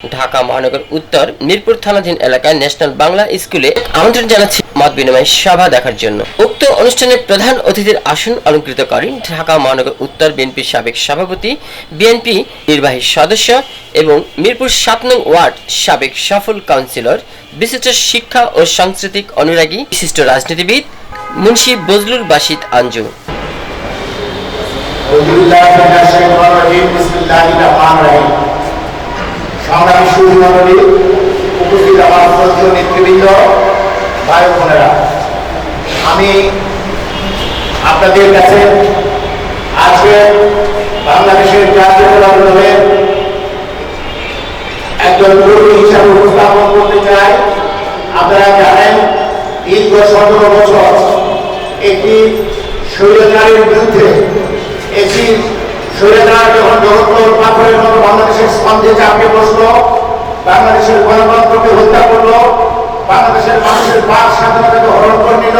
ঢাকা মহানগর উত্তর মিরপুর থানাধীন এলাকায় ন্যাশনাল বাংলা স্কুলে আমন্ত্রণ জানাচ্ছি মত বিনিময় সভা দেখার জন্য উক্ত অনুষ্ঠানে প্রধান অতিথির আসন অলঙ্কৃত করেন ঢাকা মহানগর উত্তর বিএনপির সাবেক সভাপতি বিএনপি নির্বাহী সদস্য এবং মিরপুর সাত নং ওয়ার্ড সাবেক সফল কাউন্সিলর বিশিষ্ট শিক্ষা ও সাংস্কৃতিক অনুরাগী বিশিষ্ট রাজনীতিবিদ মুন্সি বজলুর বাসিদ আঞ্জু أعوذ بالله من الشيطان الرجيم بسم الله الرحمن الرحيم সংগ্রামী সুর মন্ডলী উপস্থিত আমার শ্রদ্ধেয় নেতৃবৃন্দ, ভাই বোনেরা। আমি আপনাদের কাছে আজকে বাংলাদেশের জাতীয় আন্দোলনের একজন কর্মী হিসাবে উপস্থাপন করতে চাই। আপনারা জানেন, দীর্ঘ সতেরো বছর একটি স্বৈরাচারের বিরুদ্ধে একটি স্বৈরাচার যখন জগত্তর পাথরের মতো বাংলাদেশের স্কন্ধে চাপে বসল। বাংলাদেশের গণতন্ত্রকে হত্যা করল। বাংলাদেশের মানুষের বাক স্বাধীনতাকে হরণ করে নিল।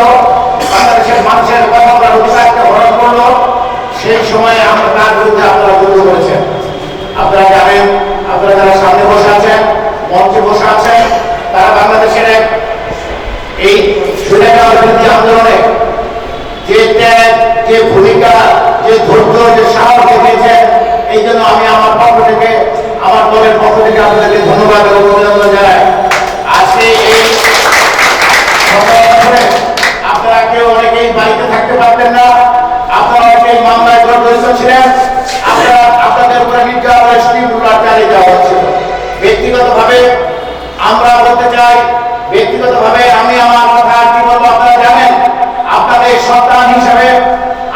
বাংলাদেশের মানুষের কথার অধিকারকে হরণ করল। সেই সময়ে আমরা তার বিরুদ্ধে আপনারা যুদ্ধ করেছেন আপনারা জানেন আপনারা যারা সামনে বসে আছেন মঞ্চে বসে আছেন তারা বাংলাদেশের এক এই সুরেখার বিরোধী আন্দোলনে যে ত্যাগ যে ভূমিকা যে ধৈর্য যে সাহস দেখিয়েছেন এই জন্য আমি আমার পক্ষ থেকে আমার দলের পক্ষ থেকে আপনাদেরকে ধন্যবাদ এবং অভিনন্দন জানাই আজকে এই সময় ধরে আপনারা কেউ অনেকেই বাড়িতে থাকতে পারতেন না আপনারা অনেকেই মামলায় জড়িত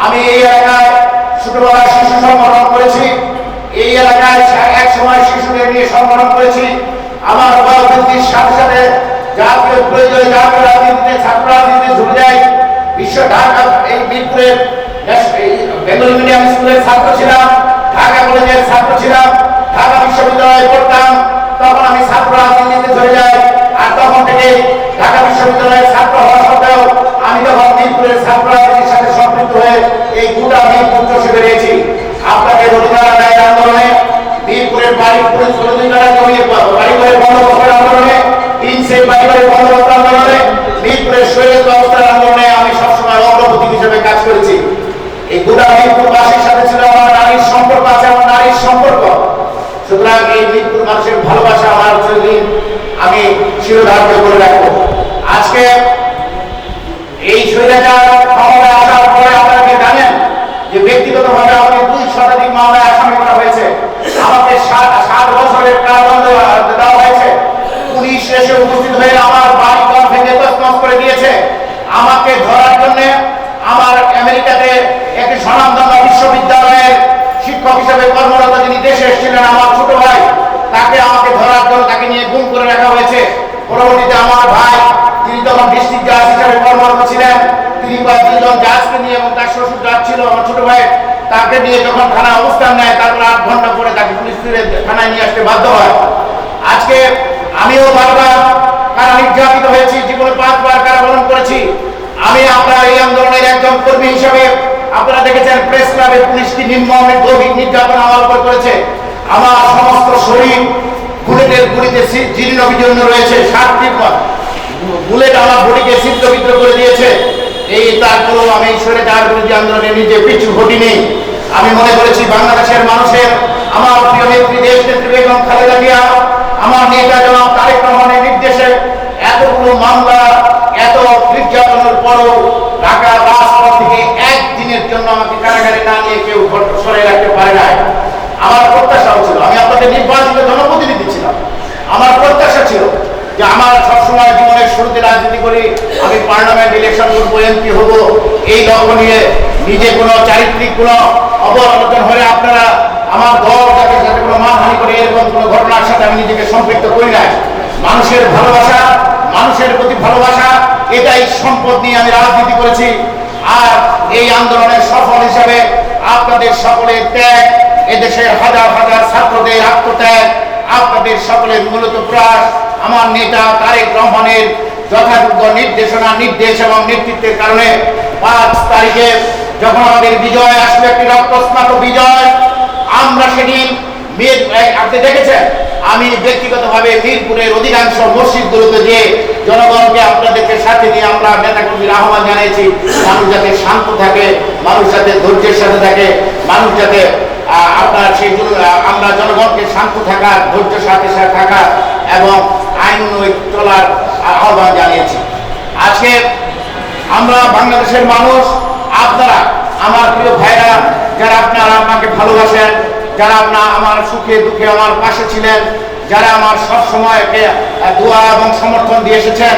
আমি এই এলাকায় ছোটবেলায় শিশু সংগঠন করেছি। এই এলাকায় এক সময় শিশুদের নিয়ে সংগঠন করেছি। আমার বয়োবৃদ্ধির সাথে সাথে জাতীয় প্রয়োজনে জাতীয় রাজনীতিতে, ছাত্র রাজনীতিতে ঝুঁকে ঢাকা, এই এই বেঙ্গলি মিডিয়াম স্কুলের ছাত্র ছিলাম ঢাকা কলেজের ছাত্র ছিলাম ঢাকা বিশ্ববিদ্যালয়ে পড়তাম, তখন আমি ছাত্র রাজনীতিতে চলে যাই। আর তখন থেকে ঢাকা বিশ্ববিদ্যালয়ের ছাত্র হওয়া সত্ত্বেও আমি যখন মিরপুরের ছাত্র রাজনীতির সাথে সম্পৃক্ত হয়ে এই গোটা মিরপুর চষে বেরিয়েছি। আপনাদের অধিকার আদায়ের আন্দোলনে মিরপুরের বাড়ি অধিকার জমিয়ে বাড়ি ঘরের বন্দোবস্তের আন্দোলনে, তিন সে বাড়ি ঘরের বন্দোবস্ত আন্দোলনে মিরপুরের শৈল ব্যবস্থার আন্দোলনে আমি সবসময় অগ্রগতি হিসেবে কাজ করেছি এই গোটা মিরপুরবাসীর সাথে ছিল আমার নারীর সম্পর্ক আছে আমার নারীর সম্পর্ক। সুতরাং এই মিরপুর মানুষের ভালোবাসা আমার চিরদিন আমি চিরধার্য করে রাখব। আজকে এই স্বৈরাচার ক্ষমতায় আসার পরে আপনারা কি জানেন যে ব্যক্তিগতভাবে আমাকে দুই শতাধিক মামলায় আসামি করা হয়েছে? আমাকে সাত সাত বছরের কারাদণ্ড দেওয়া হয়েছে। পুলিশ এসে উপস্থিত হয়ে আমার বাড়ি ঘর ভেঙে তছনছ করে দিয়েছে। আমাকে ধরার জন্য আমার আমেরিকাতে একটি স্বনামধন্য বিশ্ববিদ্যালয়ের শিক্ষক হিসেবে কর্মরত যিনি দেশে এসেছিলেন, আমার ছোট ভাই, তাকে আমাকে ধরার জন্য তাকে নিয়ে গুম করে রাখা হয়েছে। পরবর্তীতে আমার ভাই, তিনি তখন ডিস্ট্রিক্ট জাজ হিসেবে কর্মরত ছিলেন। তিনি দুজন জাজকে নিয়ে এবং তার শ্বশুর জাজ ছিল আমার ছোট ভাই, তাকে নিয়ে যখন থানা অবস্থান নেয়, তারপর আট ঘণ্টা পরে তাকে পুলিশ ফিরে থানায় নিয়ে আসতে বাধ্য হয়। আজকে আমিও বারবার কারা নির্যাতিত হয়েছি, জীবনে পাঁচবার কারাবরণ করেছি। আমি আপনার এই আন্দোলনের একজন কর্মী হিসেবে আপনারা দেখেছেন প্রেস ক্লাবে পুলিশটি নির্মমের গভীর নির্যাতন আমার উপর করেছে আমার সমস্ত শরীর বুলেটের গুলিতে জীর্ণ বিজীর্ণ রয়েছে। সাতটি পর বুলেট আমার বডিকে সিদ্ধ বিদ্র করে দিয়েছে। এই তারপরেও আমি ঈশ্বরে যাওয়ার বিরোধী আন্দোলনে নিজে পিছু ঘটি নেই আমি মনে করেছি বাংলাদেশের মানুষের, আমার প্রিয় নেত্রী দেশ নেত্রী বেগম খালেদা জিয়া, আমার নেতা জনাব তারেক রহমানের নির্দেশে এতগুলো মামলা এত নির্যাতনের পরও ঢাকা রাজপথ থেকে একদিনের জন্য আমাকে কারাগারে না নিয়ে কেউ রাখতে পারে নাই। আমার প্রত্যাশাও ছিল। আমি আপনাদের নির্বাচিত জনপ্রতিনিধি ছিলাম। আমার প্রত্যাশা ছিল যে আমার সবসময় জীবনের শুরুতে রাজনীতি করি, আমি পার্লামেন্ট ইলেকশন করব, এমপি হব। এই লক্ষ্য নিয়ে নিজে কোনো চারিত্রিক, কোনো অবলোচন হলে আপনারা আমার দল যাতে সাথে কোনো মানহানি করে, এরকম কোনো ঘটনার সাথে আমি নিজেকে সম্পৃক্ত করি নাই। মানুষের ভালোবাসা, মানুষের প্রতি ভালোবাসা, এটাই সম্পদ নিয়ে আমি রাজনীতি করেছি। আর এই আন্দোলনের সফল হিসেবে আপনাদের সকলের ত্যাগ, এদেশের হাজার হাজার ছাত্রদের আত্মত্যাগ, আপনাদের সকলের মূলত প্রয়াস। আমার নেতা তারেক রহমানের যথাযোগ্য নির্দেশনা, নির্দেশ এবং নেতৃত্বের কারণে পাঁচ তারিখে যখন আমাদের বিজয় আসবে, একটি রক্তস্নাত বিজয়, আমরা সেদিন আপনি দেখেছেন? আমি ব্যক্তিগতভাবে মিরপুরের অধিকাংশ মসজিদগুলোতে যে জনগণকে আপনাদেরকে সাথে নিয়ে আমরা নেতাকর্মীর আহ্বান জানিয়েছি, মানুষ যাতে শান্ত থাকে, মানুষ যাতে ধৈর্যের সাথে থাকে, মানুষ যাতে আপনার সেই আমরা জনগণকে শান্ত থাকা ধৈর্যের সাথে সাথে থাকা এবং আইন চলার আহ্বান জানিয়েছি। আজকে আমরা বাংলাদেশের মানুষ, আপনারা, আমার প্রিয় ভাইরা, যারা আপনারা আমাকে ভালোবাসেন যারা আপনার আমার সুখে দুঃখে আমার পাশে ছিলেন, যারা আমার সব সময় দোয়া এবং সমর্থন দিয়ে এসেছেন,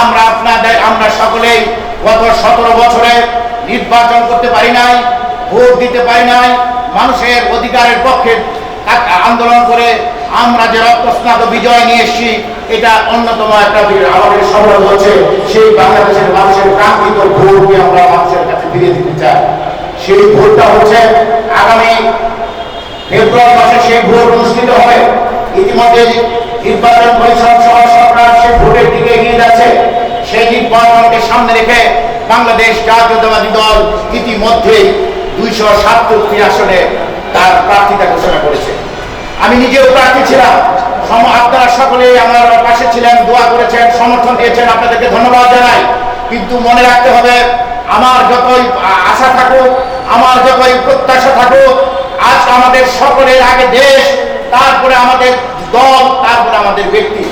আমরা আপনাদের, আমরা সকলেই গত সতেরো বছরে নির্বাচন করতে পারি নাই, ভোট দিতে পারি নাই, মানুষের অধিকারের পক্ষে আন্দোলন করে আমরা যে রক্তস্নাত বিজয় নিয়ে এসেছি, এটা অন্যতম একটা আমাদের সফল হচ্ছে সেই বাংলাদেশের মানুষের কাঙ্ক্ষিত ভোটকে আমরা মানুষের কাছে ফিরিয়ে দিতে চাই। সেই ভোটটা হচ্ছে আগামী ফেব্রুয়ারি মাসে সেই ভোট অনুষ্ঠিত হবে। ইতিমধ্যে নির্বাচন পরিষদ সহ সরকার সেই ভোটের দিকে এগিয়ে যাচ্ছে। সেই নির্বাচনকে সামনে রেখে বাংলাদেশ জাতীয়তাবাদী দল ইতিমধ্যে দুইশো সাতষট্টি আসনে তার প্রার্থিতা ঘোষণা করেছে। আমি নিজেও প্রার্থী ছিলাম। আপনারা সকলে আমার পাশে ছিলেন, দোয়া করেছেন, সমর্থন দিয়েছেন। আপনাদেরকে ধন্যবাদ জানাই। কিন্তু মনে রাখতে হবে, আমার যতই আশা থাকুক, আমার যতই প্রত্যাশা থাকুক, আজ আমাদের সকলের আগে দেশ, তারপরে আমাদের দল, তারপরে আমাদের ব্যক্তি।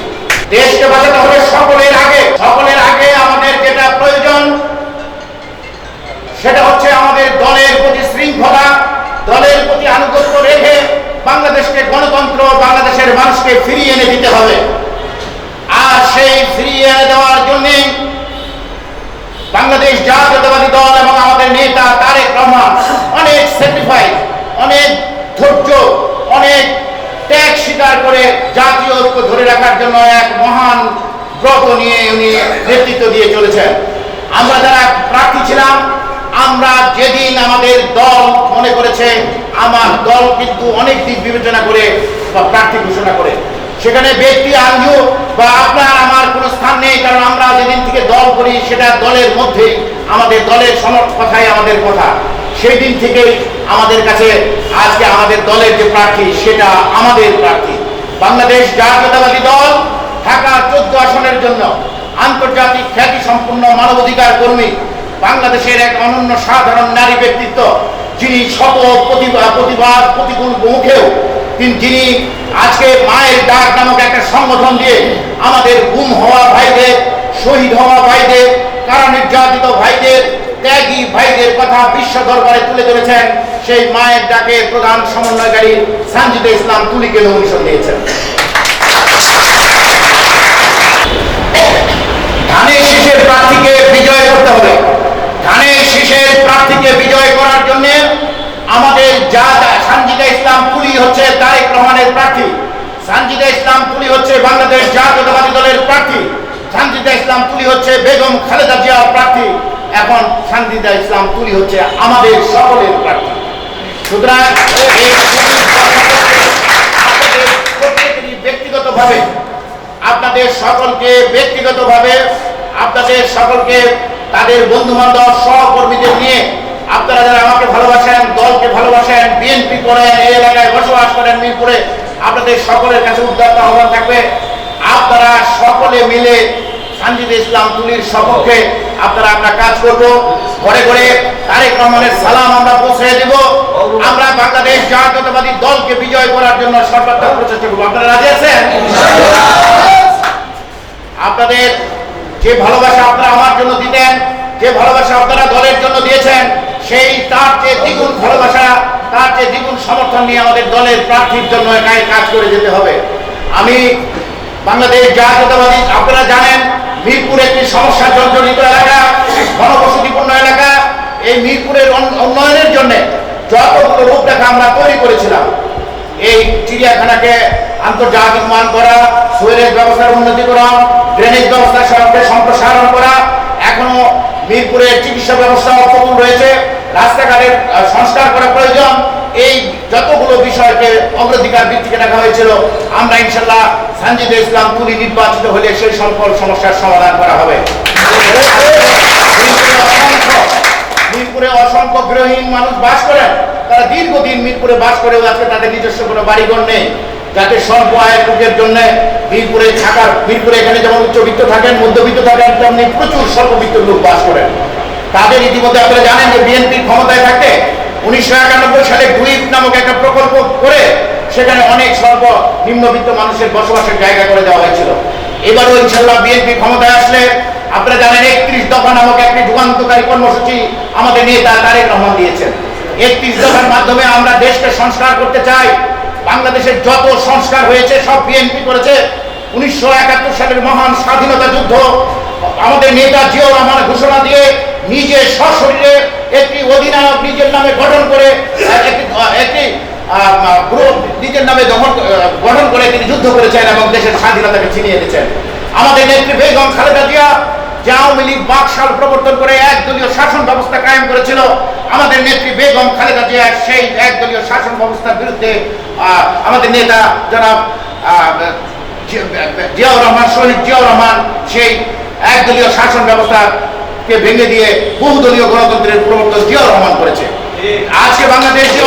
দেশকে বাঁচাতে হবে সকলের আগে। সকলের আগে আমাদের যেটা প্রয়োজন, সেটা হচ্ছে আমাদের দলের প্রতি শৃঙ্খলা, দলের প্রতি আনুগত্য রেখে বাংলাদেশকে গণতন্ত্র, বাংলাদেশের মানুষকে ফিরিয়ে এনে দিতে হবে। আর সেই ফিরিয়ে এনে দেওয়ার জন্যে বাংলাদেশ জাতীয়তাবাদী দল এবং আমাদের নেতা তারেক রহমান অনেক স্যাক্রিফাইস অনেক ধৈর্য, অনেক ত্যাগ স্বীকার করে জাতীয় ঐক্য ধরে রাখার জন্য এক মহান ব্রত নিয়ে উনি নেতৃত্ব দিয়ে চলেছেন। আমরা যারা প্রার্থী ছিলাম, আমরা যেদিন আমাদের দল মনে করেছে, আমার দল কিন্তু অনেক দিক বিবেচনা করে বা প্রার্থী ঘোষণা করে। সেখানে ব্যক্তি আঞ্জু বা আপনার আমার কোনো স্থান নেই, কারণ আমরা যেদিন থেকে দল করি, সেটা দলের মধ্যেই, আমাদের দলের সমর কথাই আমাদের কথা। সেই দিন থেকেই আমাদের কাছে আজকে আমাদের দলের যে প্রার্থী, সেটা আমাদের প্রার্থী। বাংলাদেশ জাতীয়তাবাদী দল ঢাকা চোদ্দ আসনের জন্য আন্তর্জাতিক খ্যাতি সম্পন্ন মানবাধিকার কর্মী, বাংলাদেশের এক অনন্য সাধারণ নারী ব্যক্তিত্ব, যিনি শত প্রতিবাদ প্রতিকূল মুখেও যিনি আজকে মায়ের ডাক নামক একটা সংগঠন দিয়ে আমাদের গুম হওয়া ভাইদের, শহীদ হওয়া ভাইদের, কারা নির্যাতিত ভাইদের ত্যাগী ভাইদের কথা বিশ্ব দরবারে তুলে ধরেছেন। সেই মায়ের ডাকে প্রধান সমন্বয়কারী সানজিদে ইসলাম তুলিকে অনুষ্ঠান দিয়েছেন ধানের শীষের প্রার্থীকে বিজয় করতে হবে ধানের শীষের প্রার্থীকে বিজয় করার জন্য আমাদের যা যা সানজিদা ইসলাম তুলি হচ্ছে তারেক রহমানের প্রার্থী সানজিদা ইসলাম তুলি হচ্ছে বাংলাদেশ জাতীয়তাবাদী দলের প্রার্থী সানজিদা ইসলাম তুলি হচ্ছে বেগম খালেদা জিয়ার প্রার্থী এখন সানজিদা ইসলাম হচ্ছে আমাদের সকলের প্রার্থী সুতরাং ব্যক্তিগতভাবে, আপনাদের সকলকে ব্যক্তিগতভাবে, আপনাদের সকলকে, তাদের বন্ধু বান্ধব সহকর্মীদের নিয়ে আপনারা যারা আমাকে ভালোবাসেন, দলকে ভালোবাসেন, বিএনপি করেন, এই এলাকায় বসবাস করেন, মিরপুরে, আপনাদের সকলের কাছে উদ্যত আহ্বান থাকবে। আপনারা সকলে মিলে সানজিদ ইসলাম তুলির সপক্ষে আপনারা আমরা কাজ করব। ঘরে ঘরে তারেক রহমানের সালাম আমরা পৌঁছে দেব। আমরা বাংলাদেশ জাতীয়তাবাদী দলকে বিজয় করার জন্য সর্বাত্মক প্রচেষ্টা করব। আপনারা রাজি আছেন? আপনাদের যে ভালোবাসা আপনারা আমার জন্য দিতেন, যে ভালোবাসা আপনারা দলের জন্য দিয়েছেন, সেই তার চেয়ে দ্বিগুণ ভালোবাসা, তার চেয়ে দ্বিগুণ সমর্থন নিয়ে আমাদের দলের প্রার্থীর জন্য একাই কাজ করে যেতে হবে। আমি বাংলাদেশ জাতীয়তাবাদী, আপনারা জানেন, মিরপুর একটি সমস্যা জর্জরিত এলাকা এলাকা এই মিরপুরের উন্নয়নের জন্য যতগুলো রূপরেখা আমরা তৈরি করেছিলাম। এই চিড়িয়াখানাকে আন্তর্জাতিক মান করা সুয়েজ ব্যবস্থার উন্নতিকরণ ড্রেনেজ ব্যবস্থা সবকে সম্প্রসারণ করা, এখনও মিরপুরের চিকিৎসা ব্যবস্থা অপ্রতুল রয়েছে, রাস্তাঘাটের সংস্কার করা প্রয়োজন। এই যতগুলো বিষয়কে অগ্রাধিকার ভিত্তিকে রাখা হয়েছিল, আমরা ইনশাল্লাহ সানজিদে ইসলাম তুলি নির্বাচিত হলে সেই সকল সমস্যার সমাধান করা হবে। মিরপুরে অসংখ্য গৃহহীন মানুষ বাস করেন তারা দীর্ঘদিন মিরপুরে বাস করেও আজকে তাদের নিজস্ব কোনো বাড়িঘর নেই। যাতে স্বল্প আয়ের লোকের জন্য মিরপুরে থাকার মিরপুরে এখানে যেমন উচ্চবিত্ত থাকেন, মধ্যবিত্ত থাকেন, তেমনি প্রচুর স্বল্পবিত্ত লোক বাস করেন। তাদের ইতিমধ্যে আপনারা জানেন যে বিএনপি ক্ষমতায় থাকে। উনিশশো একানব্বই সালে ডুইপ নামক একটা প্রকল্প করে সেখানে অনেক স্বল্প নিম্নবিত্ত মানুষের বসবাসের জায়গা করে দেওয়া হয়েছিল। এবারও ইনশাল্লাহ বিএনপি ক্ষমতায় আসলে আপনারা জানেন একত্রিশ দফা নামক একটি যুগান্তকারী কর্মসূচি আমাদের নেতা তারেক রহমান দিয়েছেন। একত্রিশ দফার মাধ্যমে আমরা দেশকে সংস্কার করতে চাই। বাংলাদেশের যত সংস্কার হয়েছে, সব বিএনপি করেছে। উনিশশো একাত্তর সালের মহান স্বাধীনতা যুদ্ধ, আমাদের নেতা জিয়াউর রহমান ঘোষণা দিয়ে নিজে সশরীরে একটি অধিনায়ক নিজের নামে গঠন করে একটি নিজের নামে দখল গঠন করে তিনি যুদ্ধ করেছেন এবং দেশের স্বাধীনতাকে ছিনিয়ে এনেছেন। আমাদের নেত্রী বেগম খালেদা জিয়া শাসন ব্যবস্থা আমাদের নেত্রী বেগম খালেদা জিয়া সেই একদলীয় শাসন ব্যবস্থার বিরুদ্ধে আমাদের নেতা জনাব জিয়াউর রহমান, শহীদ জিয়াউর রহমান সেই একদলীয় শাসন ভেঙে দিয়ে বহুদলীয় গণতন্ত্রের প্রবর্তন জিয়াউর রহমান করেছে। আজকে বাংলাদেশ, যে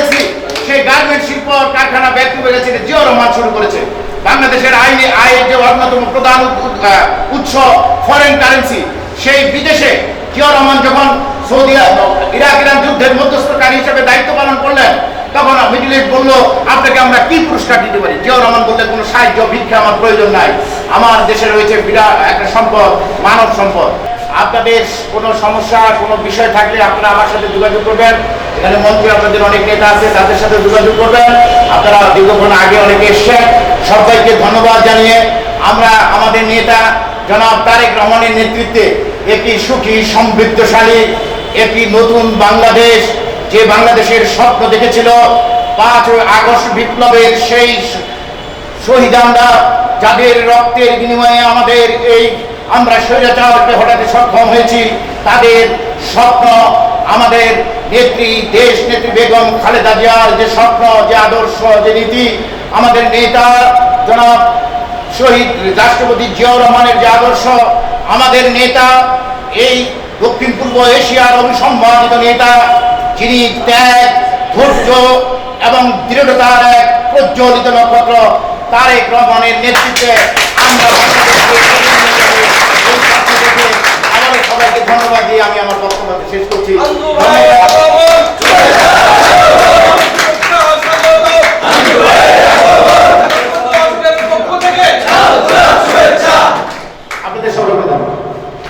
আছে, সেই গার্মেন্ট শিল্প কারখানা ব্যাক টু ব্যাক সেটা জিয়াউর রহমান শুরু করেছে। বাংলাদেশের আইনে আয়ের যে অন্যতম প্রধান উৎস ফরেন কারেন্সি সেই বিদেশে জিয়াউর রহমান যখন সৌদি ইরাক, ইরান যুদ্ধের মধ্যস্থকারী হিসেবে দায়িত্ব পালন করলেন, তখন মিডিল ইস্ট বলল, আপনাকে আমরা কি পুরস্কার দিতে পারি? জিয়াউর রহমান বললেন, কোনো সাহায্য, ভিক্ষা আমার প্রয়োজন নাই। আমার দেশে রয়েছে বিরাট একটা সম্পদ, মানব সম্পদ। আপনাদের কোনো সমস্যা, কোনো বিষয় থাকলে আপনারা আমার সাথে যোগাযোগ করবেন। এখানে মন্ত্রী, আপনাদের অনেক নেতা আছে, তাদের সাথে যোগাযোগ করবেন। আপনারা দীর্ঘক্ষণ আগে অনেকে এসছেন। সবাইকে ধন্যবাদ জানিয়ে আমরা আমাদের নেতা জনাব তারেক রহমানের নেতৃত্বে একটি সুখী, সমৃদ্ধশালী, একটি নতুন বাংলাদেশ, যে বাংলাদেশের স্বপ্ন দেখেছিল পাঁচ আগস্ট বিপ্লবের সেই শহীদানরা যাদের রক্তের বিনিময়ে আমাদের এই আমরা স্বৈরাচারকে হটাতে সক্ষম হয়েছি, তাদের স্বপ্ন আমাদের নেত্রী, দেশ নেত্রী বেগম খালেদা জিয়ার যে স্বপ্ন, যে আদর্শ, যে নীতি আমাদের নেতা জনাব শহীদ রাষ্ট্রপতি জিয়াউর রহমানের যে আদর্শ, আমাদের নেতা, এই দক্ষিণ পূর্ব এশিয়ার অভিসম্বাদিত নেতা, যিনি ত্যাগ, ধৈর্য এবং দৃঢ়তার এক প্রজ্বলিত নক্ষত্র, তারেক রহমানের নেতৃত্বে আমরা বাংলাদেশকে এগিয়ে নিয়ে যাব। এই স্বপ্ন দেখে আবারও